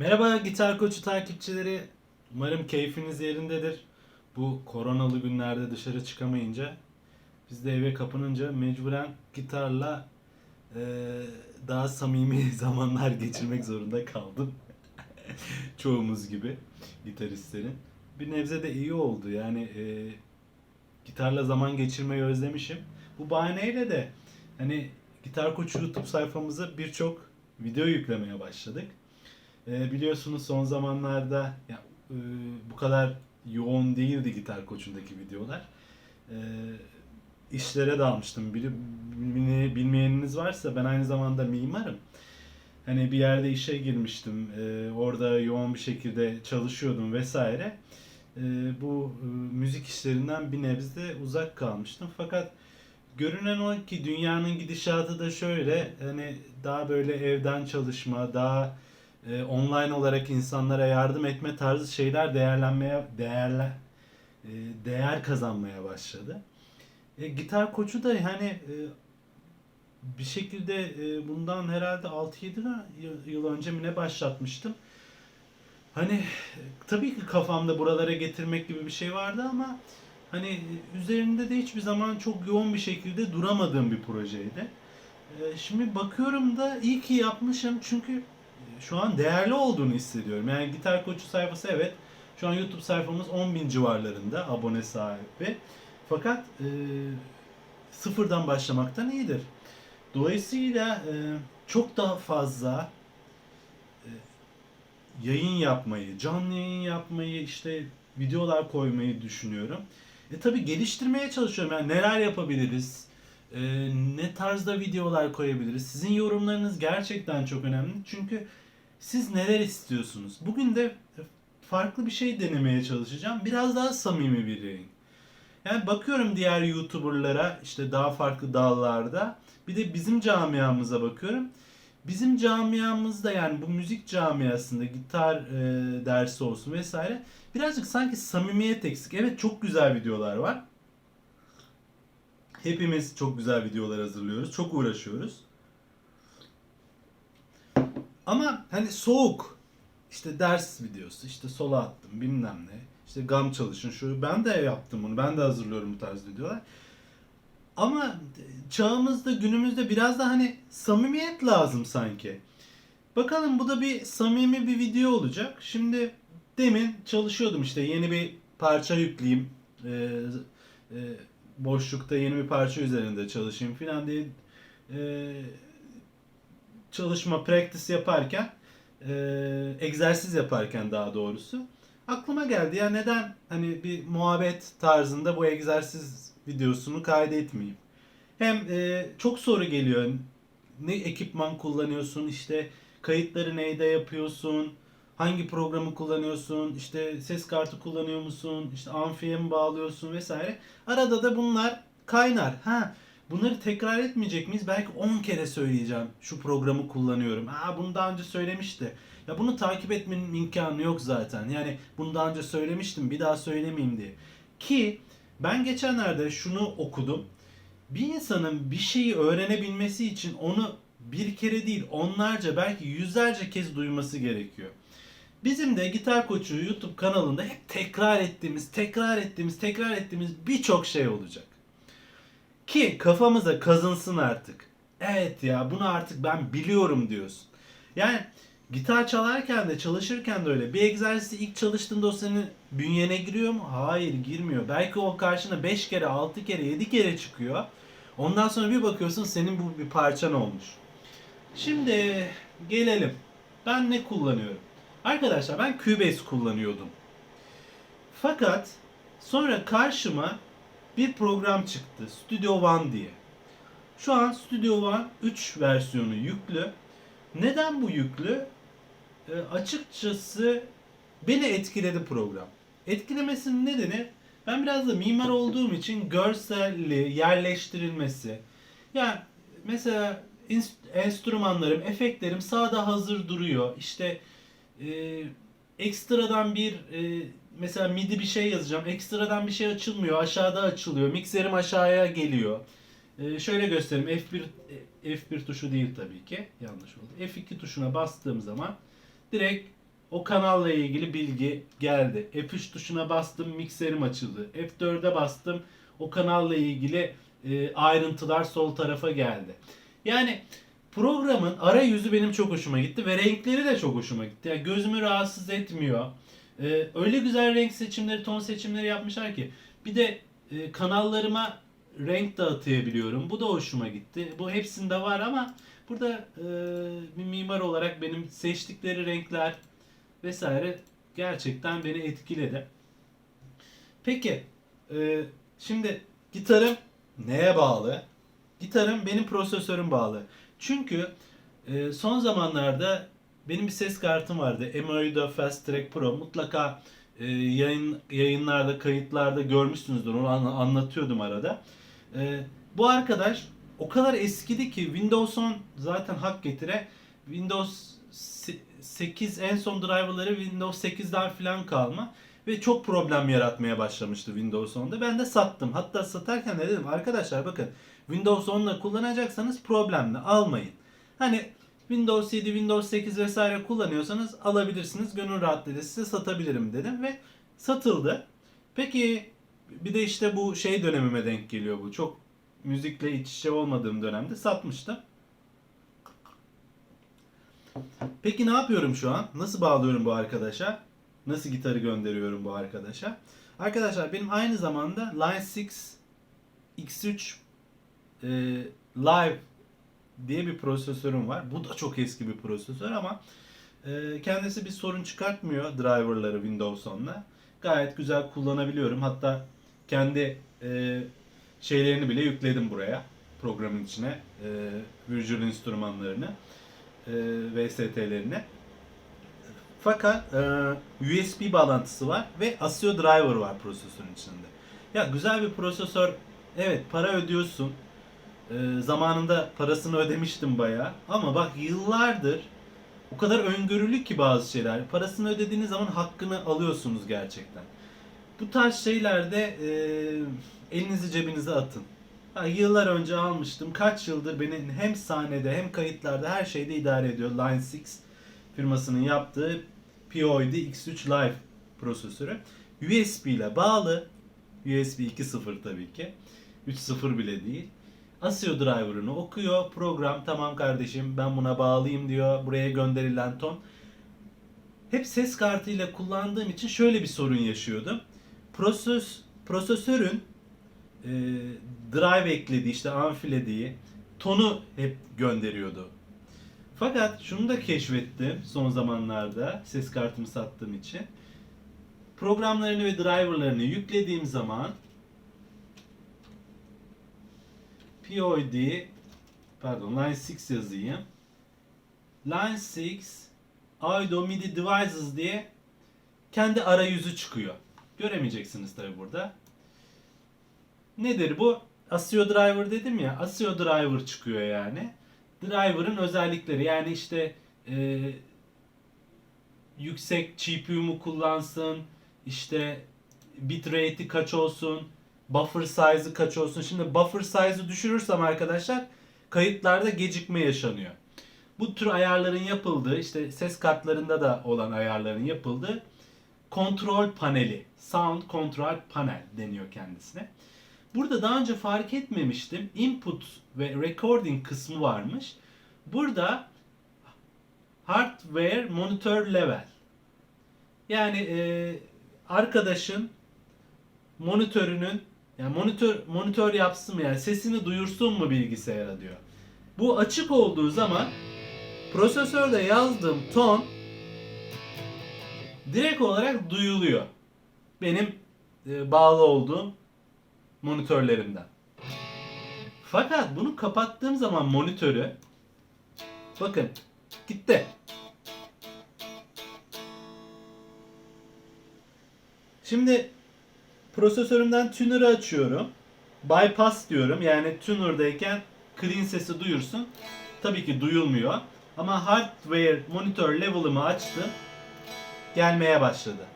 Merhaba Gitar Koçu takipçileri. Umarım keyfiniz yerindedir. Bu koronalı günlerde dışarı çıkamayınca biz de eve kapanınca mecburen gitarla eee, daha samimi zamanlar geçirmek zorunda kaldım. Çoğumuz gibi gitaristlerin. Bir nebze de iyi oldu. Yani eee, gitarla zaman geçirmeyi özlemişim. Bu bahaneyle de hani Gitar Koçu YouTube sayfamıza birçok video yüklemeye başladık. Ee, biliyorsunuz son zamanlarda ya, e, bu kadar yoğun değildi Gitar Koçu'ndaki videolar. Ee, işlere dalmıştım. Bilmeye- bilmeyeniniz varsa ben aynı zamanda mimarım. Hani bir yerde işe girmiştim. Ee, orada yoğun bir şekilde çalışıyordum vesaire. Ee, bu e, müzik işlerinden bir nebze uzak kalmıştım. Fakat görünen o ki dünyanın gidişatı da şöyle hani daha böyle evden çalışma, daha e, online olarak insanlara yardım etme tarzı şeyler değerlenmeye değerle e, değer kazanmaya başladı. E, gitar koçu da hani e, bir şekilde e, bundan herhalde 6-7 yıl- önce mi ne başlatmıştım. Hani tabii ki kafamda buralara getirmek gibi bir şey vardı ama hani üzerinde de hiçbir zaman çok yoğun bir şekilde duramadığım bir projeydi. E, şimdi bakıyorum da iyi ki yapmışım çünkü şu an değerli olduğunu hissediyorum. Yani Gitar Koçu sayfası evet şu an YouTube sayfamız 10.000 civarlarında abone sahibi. Fakat e, sıfırdan başlamaktan iyidir. Dolayısıyla e, çok daha fazla e, yayın yapmayı, canlı yayın yapmayı, işte videolar koymayı düşünüyorum. E tabi geliştirmeye çalışıyorum. Yani neler yapabiliriz? E, ne tarzda videolar koyabiliriz? Sizin yorumlarınız gerçekten çok önemli. Çünkü siz neler istiyorsunuz? Bugün de farklı bir şey denemeye çalışacağım. Biraz daha samimi bir yayın. Yani bakıyorum diğer YouTuber'lara işte daha farklı dallarda. Bir de bizim camiamıza bakıyorum. Bizim camiamızda yani bu müzik camiasında gitar e, dersi olsun vesaire birazcık sanki samimiyet eksik. Evet çok güzel videolar var. Hepimiz çok güzel videolar hazırlıyoruz. Çok uğraşıyoruz. Ama hani soğuk. İşte ders videosu, işte sola attım bilmem ne. İşte gam çalışın şu. Ben de yaptım bunu. Ben de hazırlıyorum bu tarz videolar. Ama çağımızda günümüzde biraz da hani samimiyet lazım sanki. Bakalım bu da bir samimi bir video olacak. Şimdi demin çalışıyordum işte yeni bir parça yükleyeyim. Ee, e, boşlukta yeni bir parça üzerinde çalışayım falan diye e, çalışma, practice yaparken e, egzersiz yaparken daha doğrusu aklıma geldi ya neden hani bir muhabbet tarzında bu egzersiz videosunu kaydetmeyeyim. Hem e, çok soru geliyor. Ne ekipman kullanıyorsun? işte kayıtları neyde yapıyorsun? Hangi programı kullanıyorsun? işte ses kartı kullanıyor musun? İşte amfiye mi bağlıyorsun vesaire. Arada da bunlar kaynar. Ha bunları tekrar etmeyecek miyiz? Belki 10 kere söyleyeceğim. Şu programı kullanıyorum. Aa bunu daha önce söylemişti. Ya bunu takip etmenin imkanı yok zaten. Yani bunu daha önce söylemiştim. Bir daha söylemeyeyim diye. Ki ben geçenlerde şunu okudum. Bir insanın bir şeyi öğrenebilmesi için onu bir kere değil onlarca belki yüzlerce kez duyması gerekiyor. Bizim de Gitar Koçu YouTube kanalında hep tekrar ettiğimiz, tekrar ettiğimiz, tekrar ettiğimiz birçok şey olacak. Ki kafamıza kazınsın artık. Evet ya bunu artık ben biliyorum diyorsun. Yani gitar çalarken de çalışırken de öyle. Bir egzersizi ilk çalıştığında o senin bünyene giriyor mu? Hayır girmiyor. Belki o karşına 5 kere, 6 kere, 7 kere çıkıyor. Ondan sonra bir bakıyorsun senin bu bir parçan olmuş. Şimdi gelelim. Ben ne kullanıyorum? Arkadaşlar ben Cubase kullanıyordum. Fakat sonra karşıma bir program çıktı. Studio One diye. Şu an Studio One 3 versiyonu yüklü. Neden bu yüklü? E, açıkçası beni etkiledi program. Etkilemesinin nedeni ben biraz da mimar olduğum için görselli, yerleştirilmesi. Yani mesela enstrümanlarım, efektlerim sağda hazır duruyor. İşte e, ekstradan bir e, mesela midi bir şey yazacağım. Ekstradan bir şey açılmıyor. Aşağıda açılıyor. Mikserim aşağıya geliyor. E, şöyle göstereyim. F1 e, F1 tuşu değil tabii ki. Yanlış oldu. F2 tuşuna bastığım zaman direkt O kanalla ilgili bilgi geldi. F3 tuşuna bastım mikserim açıldı. F4'e bastım o kanalla ilgili e, ayrıntılar sol tarafa geldi. Yani programın arayüzü benim çok hoşuma gitti ve renkleri de çok hoşuma gitti. Yani gözümü rahatsız etmiyor. E, öyle güzel renk seçimleri, ton seçimleri yapmışlar ki. Bir de e, kanallarıma renk de atayabiliyorum. Bu da hoşuma gitti. Bu hepsinde var ama burada e, bir mimar olarak benim seçtikleri renkler vesaire gerçekten beni etkiledi. Peki e, şimdi gitarım neye bağlı? Gitarım benim prosesörüm bağlı. Çünkü e, son zamanlarda benim bir ses kartım vardı. MIU'da Fast Track Pro. Mutlaka e, yayın yayınlarda, kayıtlarda görmüşsünüzdür. Onu an- anlatıyordum arada. E, bu arkadaş o kadar eskidi ki Windows 10 zaten hak getire. Windows se- 8 en son driverları Windows 8'den falan kalma ve çok problem yaratmaya başlamıştı Windows 10'da. Ben de sattım. Hatta satarken de dedim arkadaşlar bakın Windows 10'la kullanacaksanız problemli almayın. Hani Windows 7, Windows 8 vesaire kullanıyorsanız alabilirsiniz. Gönül rahatlığıyla size satabilirim dedim ve satıldı. Peki bir de işte bu şey dönemime denk geliyor bu. Çok müzikle iç içe olmadığım dönemde satmıştım. Peki ne yapıyorum şu an? Nasıl bağlıyorum bu arkadaşa? Nasıl gitarı gönderiyorum bu arkadaşa? Arkadaşlar benim aynı zamanda Line 6 X3 e, Live diye bir prosesörüm var. Bu da çok eski bir prosesör ama e, kendisi bir sorun çıkartmıyor driverları Windows 10'la. Gayet güzel kullanabiliyorum. Hatta kendi e, şeylerini bile yükledim buraya programın içine. E, Virtual enstrümanlarını e, VST'lerini. Fakat e, USB bağlantısı var ve ASIO driver var prosesörün içinde. Ya güzel bir prosesör. Evet para ödüyorsun. E, zamanında parasını ödemiştim bayağı. Ama bak yıllardır o kadar öngörülü ki bazı şeyler. Parasını ödediğiniz zaman hakkını alıyorsunuz gerçekten. Bu tarz şeylerde e, elinizi cebinize atın. Ha, yıllar önce almıştım. Kaç yıldır beni hem sahnede hem kayıtlarda her şeyde idare ediyor. Line 6 firmasının yaptığı POID X3 Live prosesörü. USB ile bağlı. USB 2.0 tabii ki. 3.0 bile değil. ASIO driver'ını okuyor. Program tamam kardeşim ben buna bağlayayım diyor. Buraya gönderilen ton. Hep ses kartıyla kullandığım için şöyle bir sorun yaşıyordum. Proses, prosesörün e, drive eklediği işte amfilediği tonu hep gönderiyordu. Fakat şunu da keşfettim son zamanlarda ses kartımı sattığım için. Programlarını ve driverlarını yüklediğim zaman POD pardon Line 6 yazayım. Line 6 Audio MIDI Devices diye kendi arayüzü çıkıyor. Göremeyeceksiniz tabi burada. Nedir bu? ASIO driver dedim ya. ASIO driver çıkıyor yani. Driver'ın özellikleri yani işte e, yüksek GPU mu kullansın, işte bitrate'i kaç olsun, buffer size'ı kaç olsun. Şimdi buffer size'ı düşürürsem arkadaşlar kayıtlarda gecikme yaşanıyor. Bu tür ayarların yapıldığı işte ses kartlarında da olan ayarların yapıldığı kontrol paneli, sound control panel deniyor kendisine. Burada daha önce fark etmemiştim. Input ve recording kısmı varmış. Burada hardware monitor level. Yani e, arkadaşın monitörünün yani monitör monitör yapsın mı yani sesini duyursun mu bilgisayara diyor. Bu açık olduğu zaman prosesörde yazdığım ton direkt olarak duyuluyor. Benim e, bağlı olduğum monitörlerimden. Fakat bunu kapattığım zaman monitörü bakın gitti. Şimdi prosesörümden tuner'ı açıyorum. Bypass diyorum. Yani tuner'dayken clean sesi duyursun. Tabii ki duyulmuyor. Ama hardware monitör level'ımı açtım. Gelmeye başladı.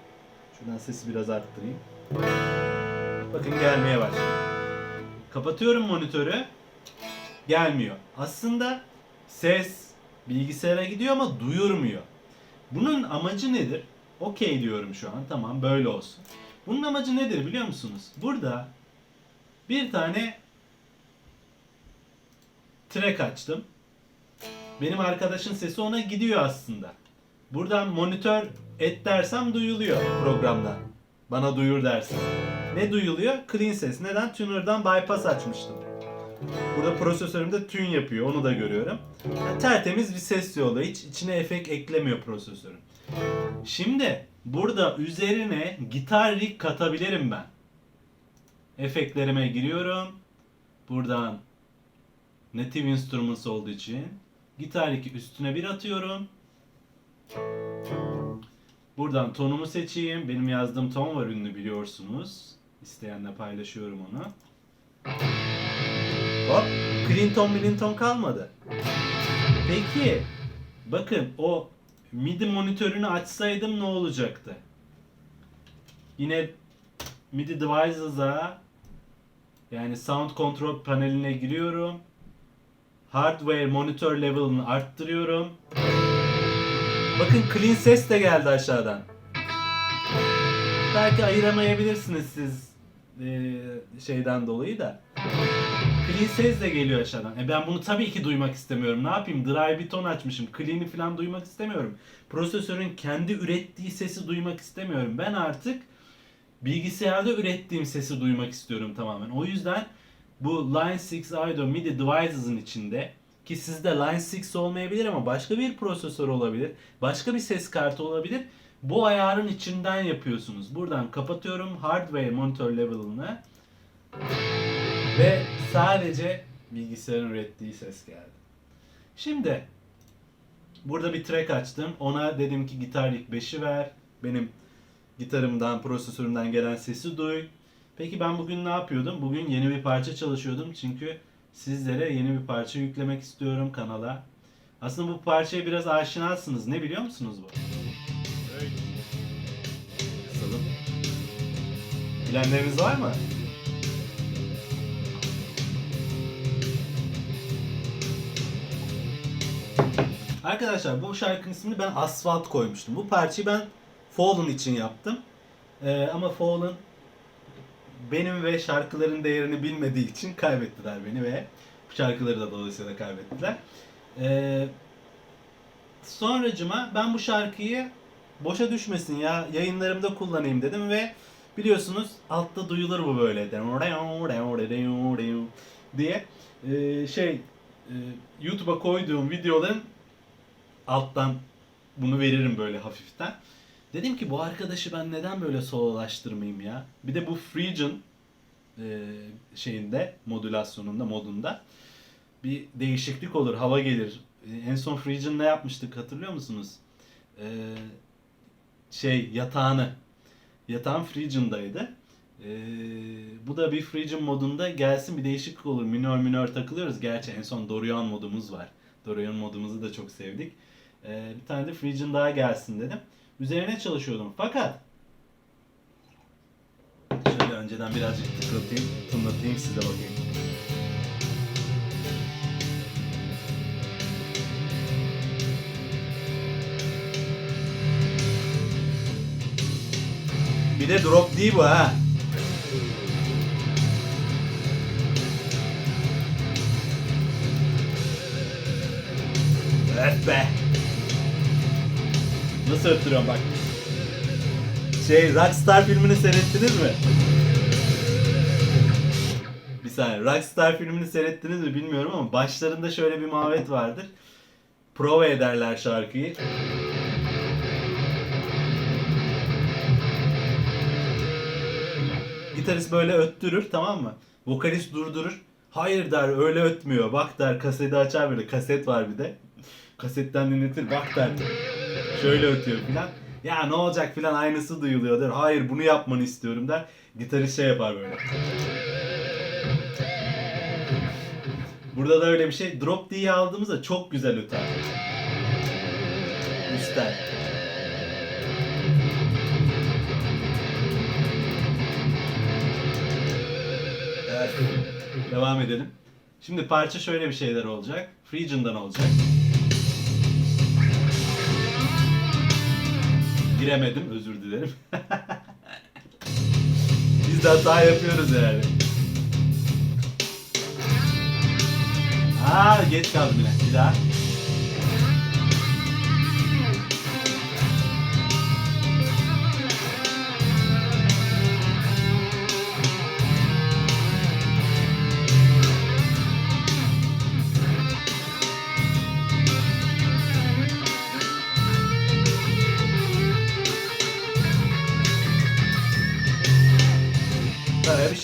Şuradan sesi biraz arttırayım. Bakın gelmeye başladı. Kapatıyorum monitörü. Gelmiyor. Aslında ses bilgisayara gidiyor ama duyurmuyor. Bunun amacı nedir? Okey diyorum şu an. Tamam böyle olsun. Bunun amacı nedir biliyor musunuz? Burada bir tane track açtım. Benim arkadaşın sesi ona gidiyor aslında. Buradan monitör et dersem duyuluyor programdan. Bana duyur dersen. Ne duyuluyor? Clean ses. Neden? Tuner'dan bypass açmıştım. Burada prosesörümde tune yapıyor. Onu da görüyorum. Yani tertemiz bir ses yolu. Hiç içine efekt eklemiyor prosesörüm. Şimdi burada üzerine gitar rig katabilirim ben. Efektlerime giriyorum. Buradan Native Instruments olduğu için gitar rig'i üstüne bir atıyorum. Buradan tonumu seçeyim. Benim yazdığım ton var ünlü biliyorsunuz. İsteyenle paylaşıyorum onu. Hop. Clinton Clinton kalmadı. Peki. Bakın o MIDI monitörünü açsaydım ne olacaktı? Yine MIDI devices'a yani sound control paneline giriyorum. Hardware monitor level'ını arttırıyorum. Bakın clean ses de geldi aşağıdan. Belki ayıramayabilirsiniz siz eee, şeyden dolayı da. Clean ses de geliyor aşağıdan. E ben bunu tabii ki duymak istemiyorum. Ne yapayım? Dry bir ton açmışım. Clean'i falan duymak istemiyorum. Prosesörün kendi ürettiği sesi duymak istemiyorum. Ben artık bilgisayarda ürettiğim sesi duymak istiyorum tamamen. O yüzden bu Line 6 IDO MIDI devices'ın içinde ki sizde Line 6 olmayabilir ama başka bir prosesör olabilir. Başka bir ses kartı olabilir. Bu ayarın içinden yapıyorsunuz. Buradan kapatıyorum hardware monitor level'ını ve sadece bilgisayarın ürettiği ses geldi. Şimdi burada bir track açtım. Ona dedim ki gitar rig 5'i ver. Benim gitarımdan, prosesörümden gelen sesi duy. Peki ben bugün ne yapıyordum? Bugün yeni bir parça çalışıyordum. Çünkü sizlere yeni bir parça yüklemek istiyorum kanala. Aslında bu parçaya biraz aşinasınız. Ne biliyor musunuz bu? Kısalım. Bilenleriniz var mı? Arkadaşlar bu şarkının ismini ben Asfalt koymuştum. Bu parçayı ben Fallen için yaptım. Ee, ama Fallen benim ve şarkıların değerini bilmediği için kaybettiler beni ve şarkıları da dolayısıyla kaybettiler. Ee, sonracıma ben bu şarkıyı boşa düşmesin ya yayınlarımda kullanayım dedim ve biliyorsunuz altta duyulur bu böyle diye Ee, şey e, YouTube'a koyduğum videoların alttan bunu veririm böyle hafiften. Dedim ki bu arkadaşı ben neden böyle sololaştırmayayım ya? Bir de bu Phrygian e, şeyinde, modülasyonunda, modunda bir değişiklik olur, hava gelir. E, en son Phrygian ne yapmıştık hatırlıyor musunuz? E, şey yatağını, yatağın Phrygian'daydı. E, bu da bir Phrygian modunda gelsin bir değişiklik olur. Minör minör takılıyoruz. Gerçi en son Dorian modumuz var. Dorian modumuzu da çok sevdik. E, bir tane de Phrygian daha gelsin dedim. Üzerine çalışıyordum. Fakat şöyle önceden birazcık tıklatayım, tınlatayım size bakayım. Bir de drop değil bu ha. Evet be. Nasıl öttürüyorum bak. Şey Rockstar filmini seyrettiniz mi? Bir saniye. Rockstar filmini seyrettiniz mi bilmiyorum ama başlarında şöyle bir muhabbet vardır. Prova ederler şarkıyı. Gitarist böyle öttürür tamam mı? Vokalist durdurur. Hayır der öyle ötmüyor. Bak der kaseti açar böyle. Kaset var bir de. Kasetten dinletir. Bak der. Şöyle ötüyor filan. Ya ne olacak filan aynısı duyuluyor der. Hayır bunu yapmanı istiyorum der. Gitarist şey yapar böyle. Burada da öyle bir şey. Drop D'yi aldığımızda çok güzel öter. Üstten. Devam edelim. Şimdi parça şöyle bir şeyler olacak. Phrygian'dan olacak. giremedim özür dilerim. Biz de hata yapıyoruz yani. Aa geç kaldım yine. Bir daha.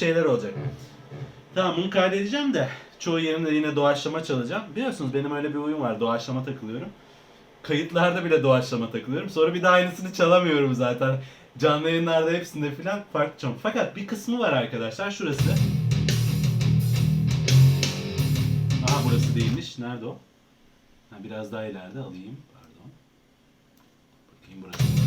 Şeyler olacak. Tamam bunu kaydedeceğim de çoğu yerinde yine doğaçlama çalacağım. Biliyorsunuz benim öyle bir huyum var. Doğaçlama takılıyorum. Kayıtlarda bile doğaçlama takılıyorum. Sonra bir daha aynısını çalamıyorum zaten. Canlı yayınlarda hepsinde filan farklı çalım. Fakat bir kısmı var arkadaşlar. Şurası. Aha burası değilmiş. Nerede o? Ha, biraz daha ileride alayım. Pardon. Bakayım burası.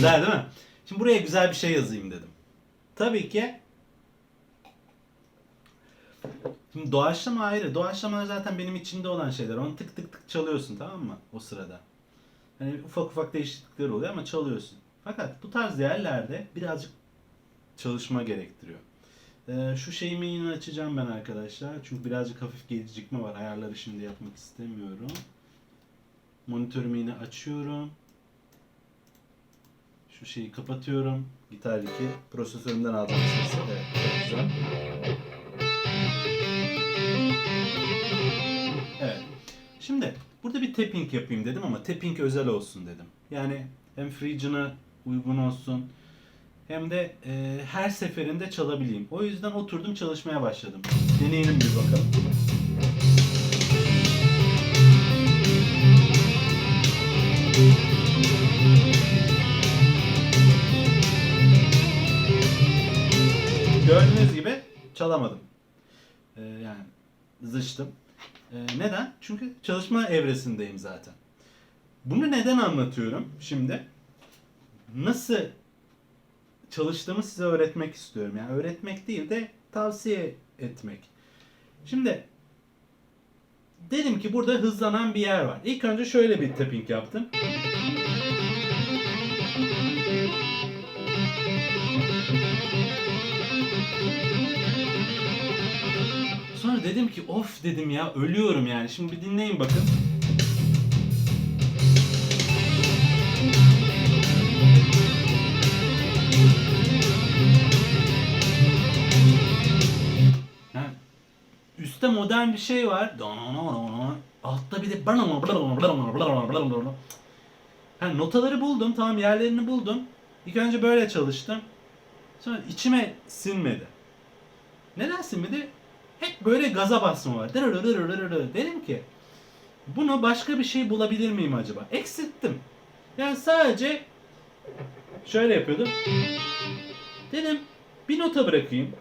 Güzel değil mi? Şimdi buraya güzel bir şey yazayım dedim. Tabii ki Şimdi doğaçlama ayrı. Doğaçlama zaten benim içinde olan şeyler. Onu tık tık tık çalıyorsun tamam mı? O sırada. Hani ufak ufak değişiklikler oluyor ama çalıyorsun. Fakat bu tarz yerlerde birazcık çalışma gerektiriyor. Ee, şu şeyimi yine açacağım ben arkadaşlar. Çünkü birazcık hafif gecikme var. Ayarları şimdi yapmak istemiyorum. Monitörümü yine açıyorum. Şu şeyi kapatıyorum. Gitar 2. Prosesörümden aldığım sesi. Evet, güzel. Evet. Şimdi burada bir tapping yapayım dedim ama tapping özel olsun dedim. Yani hem Phrygian'a uygun olsun hem de e, her seferinde çalabileyim. O yüzden oturdum çalışmaya başladım. Deneyelim bir bakalım. Gördüğünüz gibi çalamadım. Ee, yani zıçtım. Ee, neden? Çünkü çalışma evresindeyim zaten. Bunu neden anlatıyorum şimdi? Nasıl çalıştığımı size öğretmek istiyorum. Yani öğretmek değil de tavsiye etmek. Şimdi dedim ki burada hızlanan bir yer var. İlk önce şöyle bir tapping yaptım. Dedim ki of dedim ya ölüyorum yani. Şimdi bir dinleyin bakın. Ha, Üstte modern bir şey var. Altta bir de ha, notaları buldum. Tamam yerlerini buldum. İlk önce böyle çalıştım. Sonra içime sinmedi. Neden sinmedi? Hep böyle gaza basma var. Dedim ki bunu başka bir şey bulabilir miyim acaba? Eksilttim. Yani sadece şöyle yapıyordum. Dedim bir nota bırakayım.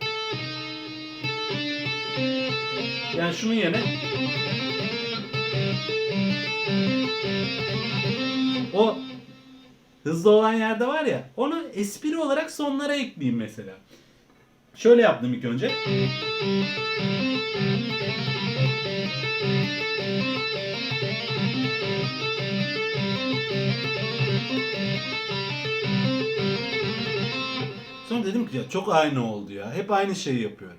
Yani şunun yerine o hızlı olan yerde var ya onu espri olarak sonlara ekleyeyim mesela. Şöyle yaptım ilk önce. Sonra dedim ki ya çok aynı oldu ya. Hep aynı şeyi yapıyorum.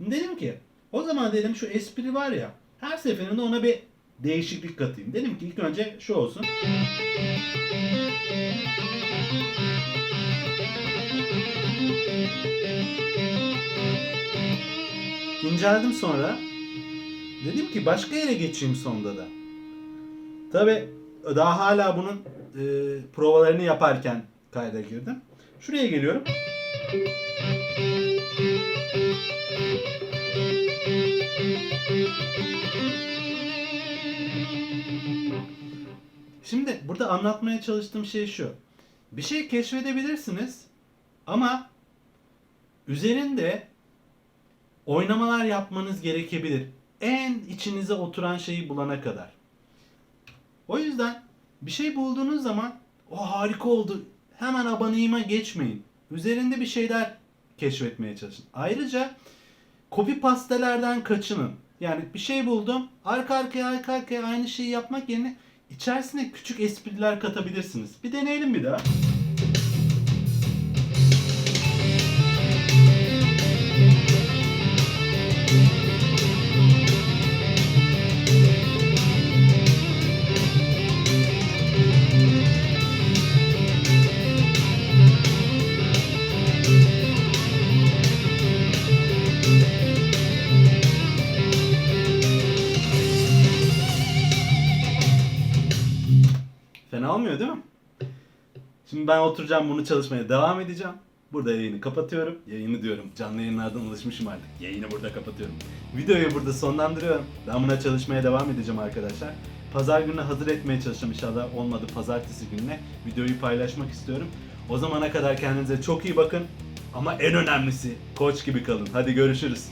Dedim ki o zaman dedim şu espri var ya her seferinde ona bir değişiklik katayım. Dedim ki ilk önce şu olsun. İnceldim sonra. Dedim ki başka yere geçeyim sonda da. Tabi daha hala bunun e, provalarını yaparken kayda girdim. Şuraya geliyorum. Şimdi burada anlatmaya çalıştığım şey şu. Bir şey keşfedebilirsiniz ama üzerinde oynamalar yapmanız gerekebilir. En içinize oturan şeyi bulana kadar. O yüzden bir şey bulduğunuz zaman o harika oldu. Hemen abanayıma geçmeyin. Üzerinde bir şeyler keşfetmeye çalışın. Ayrıca copy pastelerden kaçının. Yani bir şey buldum. Arka arkaya arka arkaya aynı şeyi yapmak yerine içerisine küçük espriler katabilirsiniz. Bir deneyelim bir daha. Fena olmuyor değil mi? Şimdi ben oturacağım bunu çalışmaya devam edeceğim. Burada yayını kapatıyorum. Yayını diyorum. Canlı yayınlardan alışmışım artık. Yayını burada kapatıyorum. Videoyu burada sonlandırıyorum. Ben buna çalışmaya devam edeceğim arkadaşlar. Pazar gününe hazır etmeye çalışacağım inşallah olmadı pazartesi gününe videoyu paylaşmak istiyorum. O zamana kadar kendinize çok iyi bakın. Ama en önemlisi koç gibi kalın. Hadi görüşürüz.